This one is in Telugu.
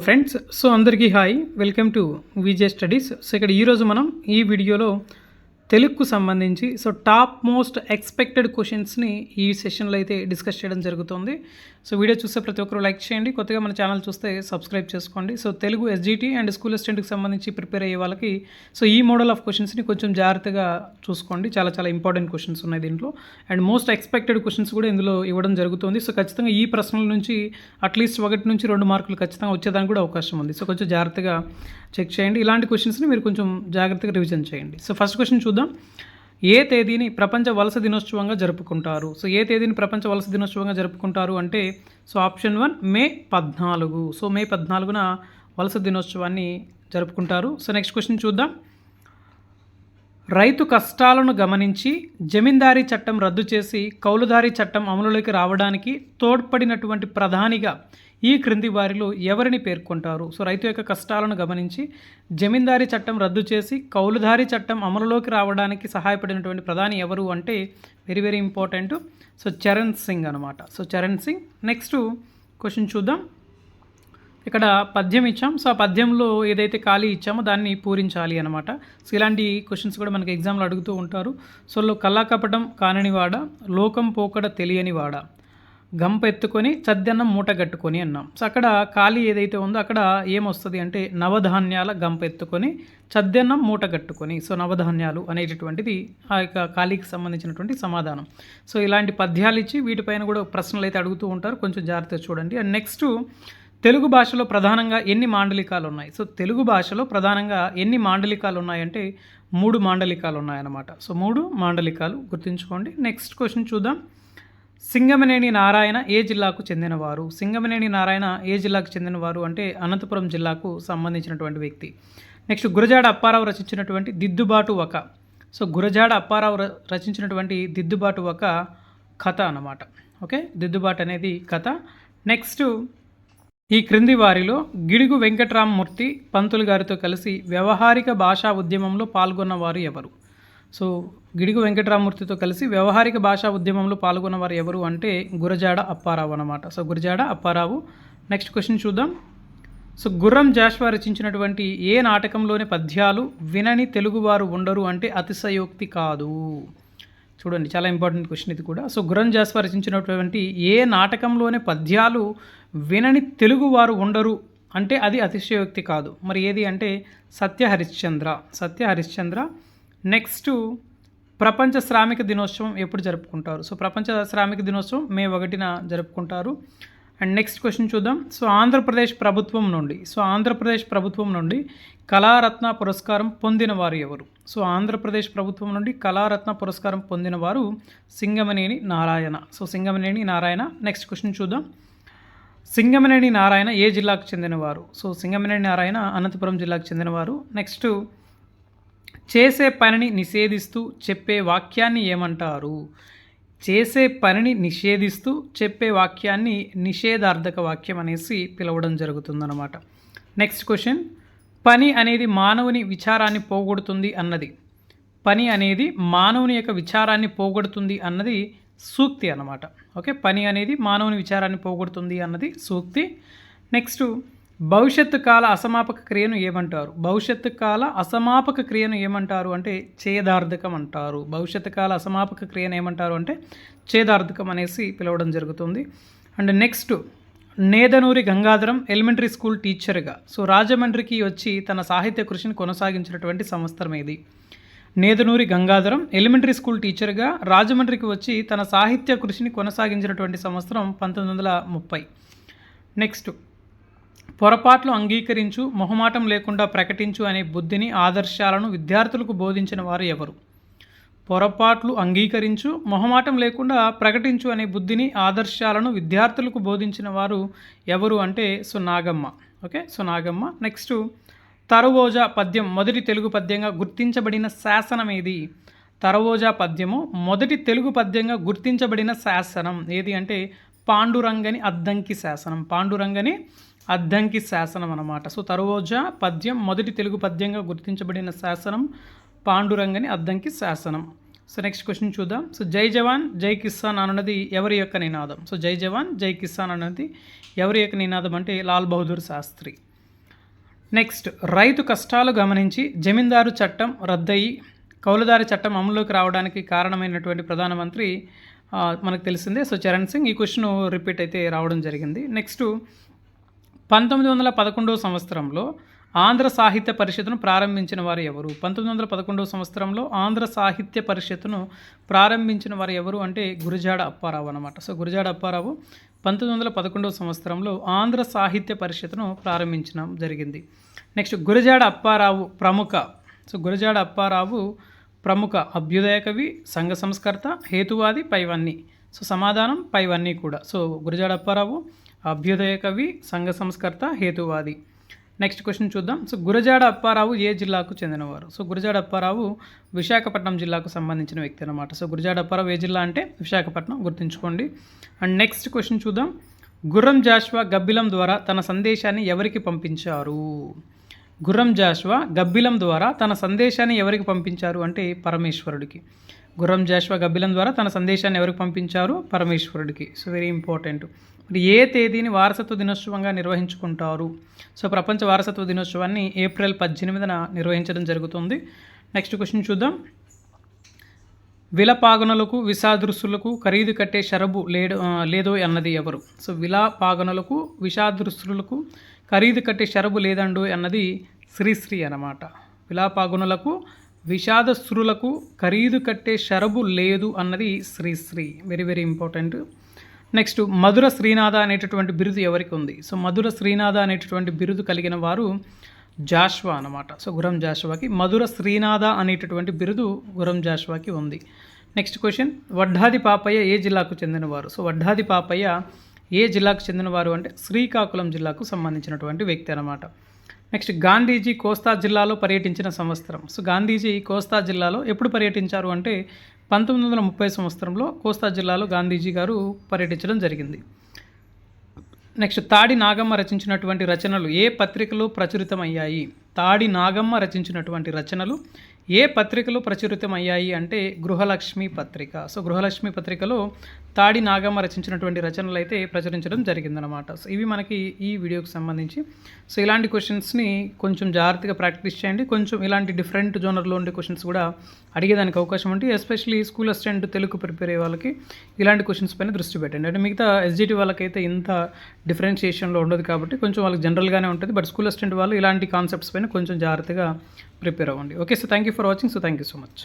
ఫ్రెండ్స్ సో అందరికీ hi welcome to VJ studies so ఇక్కడ ఈరోజు మనం ఈ వీడియోలో తెలుగుకు సంబంధించి సో టాప్ మోస్ట్ ఎక్స్పెక్టెడ్ క్వశ్చన్స్ని ఈ సెషన్లో అయితే డిస్కస్ చేయడం జరుగుతుంది. సో వీడియో చూస్తే ప్రతి ఒక్కరు లైక్ చేయండి. కొత్తగా మన ఛానల్ చూస్తే సబ్స్క్రైబ్ చేసుకోండి. So Telugu SGT and school అసిస్టెంట్కి సంబంధించి ప్రిపేర్ అయ్యే వాళ్ళకి సో ఈ మోడల్ ఆఫ్ క్వశ్చన్స్ని కొంచెం జాగ్రత్తగా చూసుకోండి. చాలా చాలా ఇంపార్టెంట్ క్వశ్చన్స్ ఉన్నాయి దీంట్లో. అండ్ మోస్ట్ ఎక్స్పెక్టెడ్ క్వశ్చన్స్ కూడా ఇందులో ఇవ్వడం జరుగుతుంది. సో ఖచ్చితంగా ఈ ప్రశ్నల నుంచి అట్లీస్ట్ ఒకటి నుంచి రెండు మార్కులు ఖచ్చితంగా వచ్చేదానికి కూడా అవకాశం ఉంది. సో కొంచెం జాగ్రత్తగా చెక్ చేయండి. ఇలాంటి క్వశ్చన్స్ని మీరు కొంచెం జాగ్రత్తగా రివిజన్ చేయండి. సో ఫస్ట్ క్వశ్చన్ చూద్దాం. ఏ తేదీని ప్రపంచ వలస దినోత్సవంగా జరుపుకుంటారు? సో ఏ తేదీని ప్రపంచ వలస దినోత్సవంగా జరుపుకుంటారు అంటే సో ఆప్షన్ వన్ మే పద్నాలుగు. సో మే పద్నాలుగున వలస దినోత్సవాన్ని జరుపుకుంటారు. సో నెక్స్ట్ క్వశ్చన్ చూద్దాం. రైతు కష్టాలను గమనించి జమీందారీ చట్టం రద్దు చేసి కౌలుదారీ చట్టం అమలులోకి రావడానికి తోడ్పడినటువంటి ప్రధానిగా ఈ క్రింది వారిలో ఎవరిని పేర్కొంటారు? సో రైతు యొక్క కష్టాలను గమనించి జమీందారీ చట్టం రద్దు చేసి కౌలుదారీ చట్టం అమలులోకి రావడానికి సహాయపడినటువంటి ప్రధాని ఎవరు అంటే very very important. So Charan Singh అనమాట so Charan Singh next question చూద్దాం. ఇక్కడ పద్యం ఇచ్చాం. సో ఆ పద్యంలో ఏదైతే ఖాళీ ఇచ్చామో దాన్ని పూరించాలి అనమాట సో ఇలాంటి క్వశ్చన్స్ కూడా మనకి ఎగ్జామ్లో అడుగుతూ ఉంటారు. సో లో కల్లాకపటం కాననివాడ లోకం పోకడ తెలియనివాడ గంపెత్తుకొని చద్దన్నం మూట కట్టుకొని అన్నాం. సో అక్కడ ఖాళీ ఏదైతే ఉందో అక్కడ ఏమొస్తుంది అంటే నవధాన్యాల గంపెత్తుకొని చద్దన్నం మూట కట్టుకొని సో నవధాన్యాలు అనేటటువంటిది ఆ యొక్క ఖాళీకి సంబంధించినటువంటి సమాధానం. సో ఇలాంటి పద్యాలు ఇచ్చి వీటిపైన కూడా ప్రశ్నలు అయితే అడుగుతూ ఉంటారు. కొంచెం జాగ్రత్తగా చూడండి. అండ్ నెక్స్ట్ తెలుగు భాషలో ప్రధానంగా ఎన్ని మాండలికాలు ఉన్నాయి సో తెలుగు భాషలో ప్రధానంగా ఎన్ని మాండలికాలు ఉన్నాయంటే మూడు మాండలికాలు ఉన్నాయన్నమాట సో మూడు మాండలికాలు గుర్తుంచుకోండి. నెక్స్ట్ క్వశ్చన్ చూద్దాం. సింగమనేని నారాయణ ఏ జిల్లాకు చెందినవారు? సింగమనేని నారాయణ ఏ జిల్లాకు చెందినవారు అంటే అనంతపురం జిల్లాకు సంబంధించినటువంటి వ్యక్తి. నెక్స్ట్ గురజాడ అప్పారావు రచించినటువంటి దిద్దుబాటు ఒక సో గురజాడ అప్పారావు ర- రచించినటువంటి దిద్దుబాటు ఒక కథ అన్నమాట. ఓకే దిద్దుబాటు అనేది కథ. నెక్స్ట్ ఈ క్రింది వారిలో గిడుగు వెంకట్రామమూర్తి పంతులు గారితో కలిసి వ్యవహారిక భాషా ఉద్యమంలో పాల్గొన్నవారు ఎవరు? సో గిడుగు వెంకటరామూర్తితో కలిసి వ్యవహారిక భాషా ఉద్యమంలో పాల్గొన్నవారు ఎవరు అంటే గురజాడ అప్పారావు అన్నమాట. So Gurajada Apparao next question చూద్దాం. సో గుర్రం జాష్వా రచించినటువంటి ఏ నాటకంలోని పద్యాలు వినని తెలుగువారు ఉండరు అంటే అతిశయోక్తి కాదు? చూడండి చాలా ఇంపార్టెంట్ క్వశ్చన్ ఇది కూడా. సో గుర్రం జాస్వా రచించినటువంటి ఏ నాటకంలోని పద్యాలు వినని తెలుగువారు ఉండరు అంటే అది అతిశయోక్తి కాదు. మరి ఏది అంటే సత్య హరిశ్చంద్ర. సత్య హరిశ్చంద్ర నెక్స్ట్ ప్రపంచ శ్రామిక దినోత్సవం ఎప్పుడు జరుపుకుంటారు? సో ప్రపంచ శ్రామిక దినోత్సవం మే ఒకటిన జరుపుకుంటారు. అండ్ నెక్స్ట్ క్వశ్చన్ చూద్దాం. సో ఆంధ్రప్రదేశ్ ప్రభుత్వం నుండి సో ఆంధ్రప్రదేశ్ ప్రభుత్వం నుండి కళారత్న పురస్కారం పొందిన వారు ఎవరు? సో ఆంధ్రప్రదేశ్ ప్రభుత్వం నుండి కళారత్న పురస్కారం పొందిన వారు Singamaneni Narayana. So Singamaneni Narayana next question చూద్దాం. సింగమనేని నారాయణ ఏ జిల్లాకు చెందినవారు సో సింగమనేని నారాయణ అనంతపురం జిల్లాకు చెందినవారు నెక్స్ట్ చేసే పనిని నిషేధిస్తూ చెప్పే వాక్యాన్ని ఏమంటారు? చేసే పనిని నిషేధిస్తూ చెప్పే వాక్యాన్ని నిషేధార్థక వాక్యం అనేసి పిలవడం జరుగుతుందన్నమాట. నెక్స్ట్ క్వశ్చన్ పని అనేది మానవుని విచారాన్ని పోగొడుతుంది అన్నది. పని అనేది మానవుని యొక్క విచారాన్ని పోగొడుతుంది అన్నది సూక్తి అన్నమాట. ఓకే పని అనేది మానవుని విచారాన్ని పోగొడుతుంది అన్నది సూక్తి. నెక్స్ట్ భవిష్యత్తు కాల అసమాపక క్రియను ఏమంటారు? భవిష్యత్తు కాల అసమాపక క్రియను ఏమంటారు అంటే ఛేదార్థకం అంటారు. భవిష్యత్తు కాల అసమాపక క్రియను ఏమంటారు అంటే ఛేదార్థకం అనేసి పిలవడం జరుగుతుంది. And next Nedunuri Gangadharam elementary school టీచర్గా. సో రాజమండ్రికి వచ్చి తన సాహిత్య కృషిని కొనసాగించినటువంటి సంవత్సరం ఇది. నేదనూరి గంగాధరం ఎలిమెంటరీ స్కూల్ టీచర్గా రాజమండ్రికి వచ్చి తన సాహిత్య కృషిని కొనసాగించినటువంటి సంవత్సరం పంతొమ్మిది వందల ముప్పై. నెక్స్ట్ పొరపాట్లు అంగీకరించు మొహమాటం లేకుండా ప్రకటించు అనే బుద్ధిని ఆదర్శాలను విద్యార్థులకు బోధించిన వారు ఎవరు? పొరపాట్లు అంగీకరించు మొహమాటం లేకుండా ప్రకటించు అనే బుద్ధిని ఆదర్శాలను విద్యార్థులకు బోధించిన వారు ఎవరు అంటే సునాగమ్మ. ఓకే? సునాగమ్మ. నెక్స్ట్ తరవోజా పద్యం మొదటి తెలుగు పద్యంగా గుర్తించబడిన శాసనం ఏది? తరవోజా పద్యము మొదటి తెలుగు పద్యంగా గుర్తించబడిన శాసనం. ఏది అంటే పాండురంగని అద్దంకి శాసనం. పాండురంగని అద్దంకి శాసనం అనమాట సో తరవోజా పద్యం మొదటి తెలుగు పద్యంగా గుర్తించబడిన శాసనం పాండురంగని అద్దంకి శాసనం. సో నెక్స్ట్ క్వశ్చన్ చూద్దాం. సో జై జవాన్ జై కిసాన్ అన్నది ఎవరి యొక్క నినాదం? సో జై జవాన్ జై కిసాన్ అన్నది ఎవరి యొక్క నినాదం అంటే లాల్ బహదూర్ శాస్త్రి. నెక్స్ట్ రైతు కష్టాలు గమనించి జమీందారు చట్టం రద్దయి కౌలుదారి చట్టం అమలులోకి రావడానికి కారణమైనటువంటి ప్రధానమంత్రి మనకు తెలిసిందే. సో చరణ్ సింగ్ ఈ క్వశ్చన్ రిపీట్ అయితే రావడం జరిగింది. నెక్స్ట్ పంతొమ్మిది వందల పదకొండవ సంవత్సరంలో ఆంధ్ర సాహిత్య పరిషత్తును ప్రారంభించిన వారు ఎవరు? పంతొమ్మిది వందల పదకొండవ సంవత్సరంలో ఆంధ్ర సాహిత్య పరిషత్తును ప్రారంభించిన వారు ఎవరు అంటే గురజాడ అప్పారావు అనమాట సో గురజాడ అప్పారావు పంతొమ్మిది వందల పదకొండవ సంవత్సరంలో ఆంధ్ర సాహిత్య పరిషత్తును ప్రారంభించడం జరిగింది. నెక్స్ట్ గురజాడ అప్పారావు ప్రముఖ. సో గురజాడ అప్పారావు ప్రముఖ అభ్యుదయ కవి సంఘ సంస్కర్త హేతువాది పైవన్నీ. సో సమాధానం పైవన్నీ కూడా. సో గురజాడ అప్పారావు అభ్యుదయ కవి సంఘ సంస్కర్త హేతువాది. నెక్స్ట్ క్వశ్చన్ చూద్దాం. సో గురజాడ అప్పారావు ఏ జిల్లాకు చెందినవారు? సో గురజాడ అప్పారావు విశాఖపట్నం జిల్లాకు సంబంధించిన వ్యక్తి అనమాట సో గురజాడ అప్పారావు ఏ జిల్లా అంటే విశాఖపట్నం గుర్తుంచుకోండి. అండ్ నెక్స్ట్ క్వశ్చన్ చూద్దాం. గుర్రం జాష్వా గబ్బిలం ద్వారా తన సందేశాన్ని ఎవరికి పంపించారు? గుర్రం జాష్వా గబ్బిలం ద్వారా తన సందేశాన్ని ఎవరికి పంపించారు? అంటే పరమేశ్వరుడికి. గుర్రం జాష్వా గబ్బిలం ద్వారా తన సందేశాన్ని ఎవరికి పంపించారు? పరమేశ్వరుడికి. సో వెరీ ఇంపార్టెంట్ మరి ఏ తేదీని వారసత్వ దినోత్సవంగా నిర్వహించుకుంటారు? సో ప్రపంచ వారసత్వ దినోత్సవాన్ని ఏప్రిల్ పద్దెనిమిదిన నిర్వహించడం జరుగుతుంది. నెక్స్ట్ క్వశ్చన్ చూద్దాం. విలపాగనులకు విషాదృశ్యులకు ఖరీదు కట్టే షరబు లేడు లేదో అన్నది ఎవరు? సో విలపాగనులకు విషాదృశ్యులకు ఖరీదు కట్టే షరబు లేదండు అన్నది శ్రీశ్రీ అన్నమాట విలాపాగునులకు విషాదశ్రులకు ఖరీదు కట్టే షరబు లేదు అన్నది Sri Sri very very important next Madhura Srinatha అనేటటువంటి బిరుదు ఎవరికి ఉంది? సో మధుర శ్రీనాథ అనేటటువంటి బిరుదు కలిగిన వారు జాష్వా అనమాట సో గురం జాష్వాకి మధుర శ్రీనాథ అనేటటువంటి బిరుదు గురం జాష్వాకి ఉంది. నెక్స్ట్ క్వశ్చన్ వడ్డాది పాపయ్య ఏ జిల్లాకు చెందినవారు? సో వడ్డాది పాపయ్య ఏ జిల్లాకు చెందినవారు అంటే శ్రీకాకుళం జిల్లాకు సంబంధించినటువంటి వ్యక్తి అనమాట నెక్స్ట్ గాంధీజీ కోస్తా జిల్లాలో పర్యటించిన సంవత్సరం. సో గాంధీజీ కోస్తా జిల్లాలో ఎప్పుడు పర్యటించారు అంటే పంతొమ్మిది వందల ముప్పై సంవత్సరంలో కోస్తా జిల్లాలో గాంధీజీ గారు పర్యటించడం జరిగింది. నెక్స్ట్ తాడి నాగమ్మ రచించినటువంటి రచనలు ఏ పత్రికలో ప్రచురితమయ్యాయి? తాడి నాగమ్మ రచించినటువంటి రచనలు ఏ పత్రికలు ప్రచురితమయ్యాయి అంటే గృహలక్ష్మి పత్రిక. సో గృహలక్ష్మి పత్రికలో తాడి నాగమ్మ రచించినటువంటి రచనలు అయితే ప్రచురించడం జరిగిందనమాట సో ఇవి మనకి ఈ వీడియోకి సంబంధించి. సో ఇలాంటి క్వశ్చన్స్ని కొంచెం జాగ్రత్తగా ప్రాక్టీస్ చేయండి. కొంచెం ఇలాంటి డిఫరెంట్ జోనర్లో ఉండే క్వశ్చన్స్ కూడా అడిగేదానికి అవకాశం ఉంటే especially school assistant Telugu prepare అయ్యే వాళ్ళకి ఇలాంటి క్వశ్చన్స్ పైన దృష్టి పెట్టండి. అంటే మిగతా ఎస్జిటి వాళ్ళకైతే ఇంత డిఫరెన్షియేషన్లో ఉండదు కాబట్టి కొంచెం వాళ్ళకి జనరల్గానే ఉంటుంది. బట్ స్కూల్ అసిస్టెంట్ వాళ్ళు ఇలాంటి కాన్సెప్ట్స్ పైన కొంచెం జాగ్రత్తగా ప్రిపేర్ అవ్వండి. Okay so thank you for watching so thank you so much